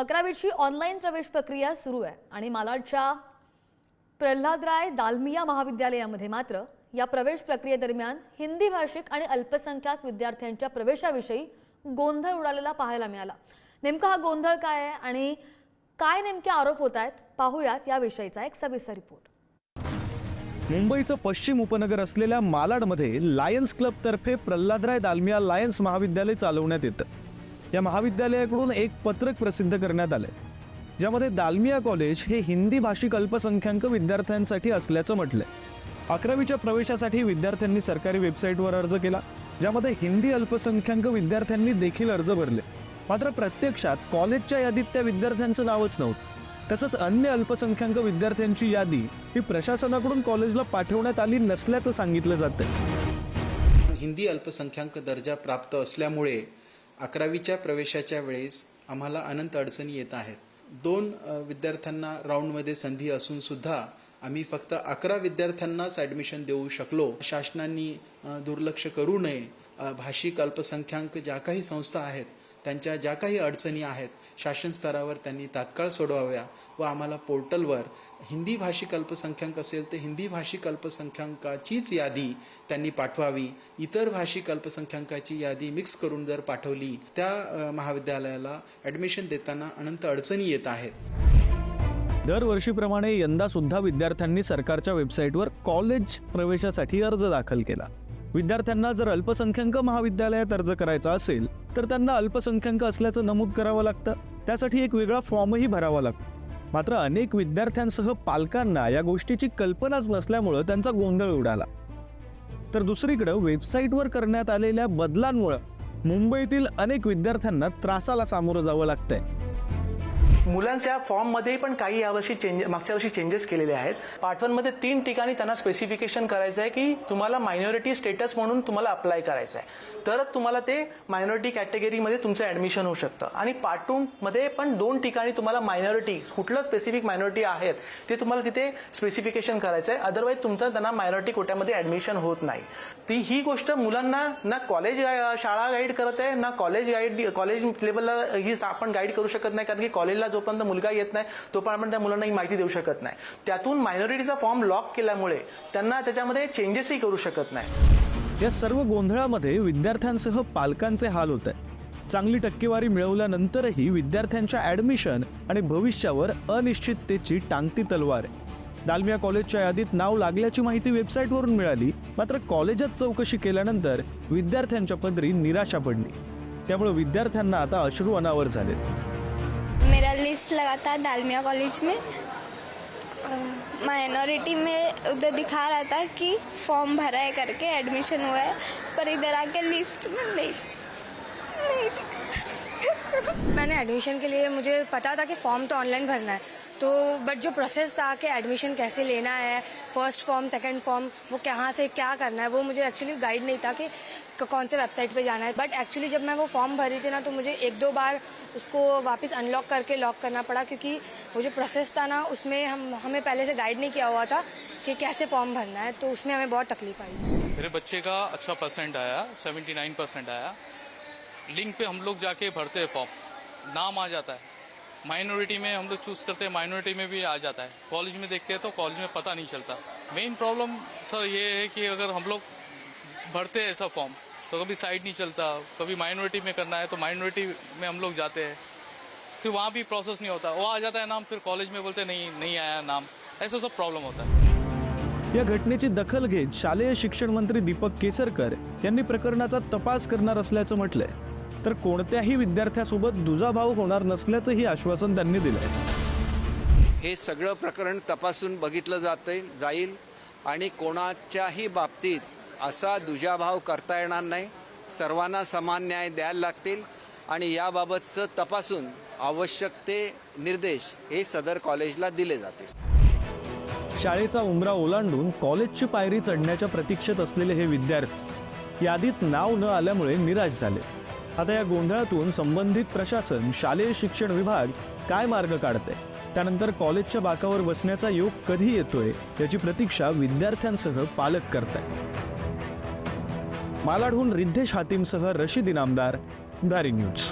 अकरावीची ऑनलाईन प्रवेश प्रक्रिया सुरू आहे. आणि मालाडच्या प्रल्हादराय दालमिया महाविद्यालयामध्ये मात्र या प्रवेश प्रक्रियेदरम्यान हिंदी भाषिक आणि अल्पसंख्याक विद्यार्थ्यांच्या प्रवेशाविषयी गोंधळ उडालेला पाहायला मिळाला. नेमका हा गोंधळ काय आहे आणि काय नेमके आरोप होत आहेत पाहूयात याविषयीचा एक सविस्तर रिपोर्ट. मुंबईचं पश्चिम उपनगर असलेल्या मालाडमध्ये लायन्स क्लबतर्फे प्रल्हादराय दालमिया लायन्स महाविद्यालय चालवण्यात येतं. या महाविद्यालयाकडून एक पत्रक प्रसिद्ध करण्यात आलं ज्यामध्ये दालमिया कॉलेज हे हिंदी भाषिक अल्पसंख्याक विद्यार्थ्यांसाठी असल्याचं म्हटलंय. अकरावीच्या प्रवेशासाठी विद्यार्थ्यांनी सरकारी वेबसाईटवर अर्ज केला ज्यामध्ये हिंदी अल्पसंख्याक विद्यार्थ्यांनी देखील अर्ज भरले. मात्र प्रत्यक्षात कॉलेजच्या यादीत त्या विद्यार्थ्यांचं नावच नव्हतं. तसंच अन्य अल्पसंख्याक विद्यार्थ्यांची यादी ही प्रशासनाकडून कॉलेजला पाठवण्यात आली नसल्याचं सांगितलं जातं हिंदी अल्पसंख्याक दर्जा प्राप्त असल्यामुळे अकरावीच्या प्रवेशाच्या वेळेस आम्हाला अनंत अडचणी येत आहेत. दोन विद्यार्थ्यांना राऊंडमध्ये संधी असून सुद्धा आम्ही फक्त अकरा विद्यार्थ्यांनाच ॲडमिशन देऊ शकलो. शासनाने दुर्लक्ष करू नये. भाषिक अल्पसंख्याक ज्या काही संस्था आहेत त्यांच्या ज्या काही अडचणी आहेत शासन स्तरावर त्यांनी तात्काळ सोडवाव्या व आम्हाला पोर्टलवर हिंदी भाषिक अल्पसंख्याक असेल तर हिंदी भाषिक अल्पसंख्याकाचीच यादी त्यांनी पाठवावी. इतर भाषिक अल्पसंख्याकाची यादी मिक्स करून जर पाठवली त्या महाविद्यालयाला ॲडमिशन देताना अनंत अडचणी येत आहेत. दरवर्षीप्रमाणे यंदा सुद्धा विद्यार्थ्यांनी सरकारच्या वेबसाईटवर कॉलेज प्रवेशासाठी अर्ज दाखल केला. विद्यार्थ्यांना जर अल्पसंख्याक महाविद्यालयात अर्ज करायचा असेल तर त्यांना अल्पसंख्याक असल्याचं नमूद करावं लागतं. त्यासाठी एक वेगळा फॉर्मही भरावा लागतो. मात्र अनेक विद्यार्थ्यांसह पालकांना या गोष्टीची कल्पनाच नसल्यामुळं त्यांचा गोंधळ उडाला. तर दुसरीकडं वेबसाईटवर करण्यात आलेल्या बदलांमुळं मुंबईतील अनेक विद्यार्थ्यांना त्रासाला सामोरं जावं लागतंय. मुलांच्या फॉर्ममध्ये पण काही यावर्षी चेंज मागच्या वर्षी चेंजेस केलेले आहेत. पाठवणमध्ये तीन ठिकाणी त्यांना स्पेसिफिकेशन करायचं आहे की तुम्हाला मायनॉरिटी स्टेटस म्हणून तुम्हाला अप्लाय करायचं आहे तरच तुम्हाला ते मायनॉरिटी कॅटेगरीमध्ये तुमचं ऍडमिशन होऊ शकतं. आणि पार्ट पण दोन ठिकाणी तुम्हाला मायनॉरिटी कुठलं स्पेसिफिक मायनॉरिटी आहेत ते तुम्हाला तिथे स्पेसिफिकेशन करायचं आहे अदरवाईज तुमचं त्यांना मायनॉरिटी कोट्यामध्ये ऍडमिशन होत नाही. ती ही गोष्ट मुलांना ना कॉलेज शाळा गाईड करत आहे ना कॉलेज गाईड कॉलेज लेवलला ही आपण गाईड करू शकत नाही कारण की कॉलेजला जोपर्यंत मुलगा येत नाही तोपर्यंत आपण त्या मुलांना ही माहिती देऊ शकत नाही. त्यातून मायनॉरिटीचा फॉर्म लॉक केल्यामुळे त्यांना त्याच्यामध्ये चेंजेसही करू शकत नाही. या सर्व गोंधळामध्ये विद्यार्थ्यांसह पालकांचे हाल होत आहे चांगली टक्केवारी मिळवल्यानंतरही विद्यार्थ्यांच्या ऍडमिशन आणि भविष्यावर अनिश्चिततेची टांगती तलवार दालमिया कॉलेजच्या यादीत नाव लागल्याची माहिती वेबसाईटवरून मिळाली मात्र कॉलेजात चौकशी केल्यानंतर विद्यार्थ्यांच्या पदरी निराशा पडली. त्यामुळे विद्यार्थ्यांना आता अश्रू अनावर झालेत. मेरा लिस्ट लगा था दालमिया कॉलेज में माइनॉरिटी में उधर दिखा रहा था कि फॉर्म भरा है करके एडमिशन हुआ है, पर इधर आके लिस्ट में नहीं नहीं मैंने एडमिशन के लिए मुझे पता था कि फॉर्म तो ऑनलाइन भरना है। तो बट जो प्रोसेस था कि एडमिशन कैसे लेना है फ़र्स्ट फॉर्म सेकंड फॉर्म वो कहाँ से क्या करना है, वो मुझे एक्चुअली गाइड नहीं था कि कौन से वेबसाइट पे जाना है। बट एक्चुअली जब मैं वो फॉर्म भरी थी ना तो मुझे एक दो बार उसको वापस अनलॉक करके लॉक करना पड़ा, क्योंकि वो जो प्रोसेस था ना, उसमें हम, हमें पहले से गाइड नहीं किया हुआ था कि कैसे फॉर्म भरना है तो उसमें हमें बहुत तकलीफ़ आई। मेरे बच्चे का अच्छा परसेंट आया 79 परसेंट आया। लिंक पे हम लोग जाके भरते हैं फॉर्म नाम आ जाता है। माइनॉरिटी में हम लोग चूज करते हैं माइनॉरिटी में भी आ जाता है। कॉलेज में देखते हैं तो कॉलेज में पता नहीं चलता। मेन प्रॉब्लम सर ये है कि अगर हम लोग भरते हैं ऐसा फॉर्म तो कभी साइड नहीं चलता। कभी माइनॉरिटी में करना है तो माइनॉरिटी में हम लोग जाते हैं। फिर वहाँ भी प्रोसेस नहीं होता। वो आ जाता है नाम फिर कॉलेज में बोलते हैं, नहीं नहीं आया नाम। ऐसा सब प्रॉब्लम होता है। या घटनेची दखल घेत शालेय शिक्षण मंत्री दीपक केसरकर यांनी प्रकरणाचा तपास करणार असल्याचं म्हटलंय. तर कोणत्याही विद्यार्थ्यासोबत दुजाभाव होणार नसल्याचंही आश्वासन त्यांनी दिलंय. हे सगळं प्रकरण तपासून बघितलं जाते जाईल. आणि कोणाच्याही बाबतीत असा दुजाभाव करता येणार नाही. सर्वांना समान न्याय द्यायला लागतील. आणि याबाबतचं तपासून आवश्यक ते निर्देश हे सदर कॉलेजला दिले जातील. शाळेचा उमरा ओलांडून कॉलेजची पायरी चढण्याच्या प्रतीक्षेत असलेले हे विद्यार्थी यादीत नाव न आल्यामुळे निराश झाले. आता या गोंधळातून संबंधित प्रशासन शालेय शिक्षण विभाग काय मार्ग काढते त्यानंतर कॉलेजच्या बाकावर बसण्याचा योग कधी येतोय याची प्रतीक्षा विद्यार्थ्यांसह पालक करतायत. मालाडहून रिद्धेश हातीमसह रशीद इनामदार दारी न्यूज.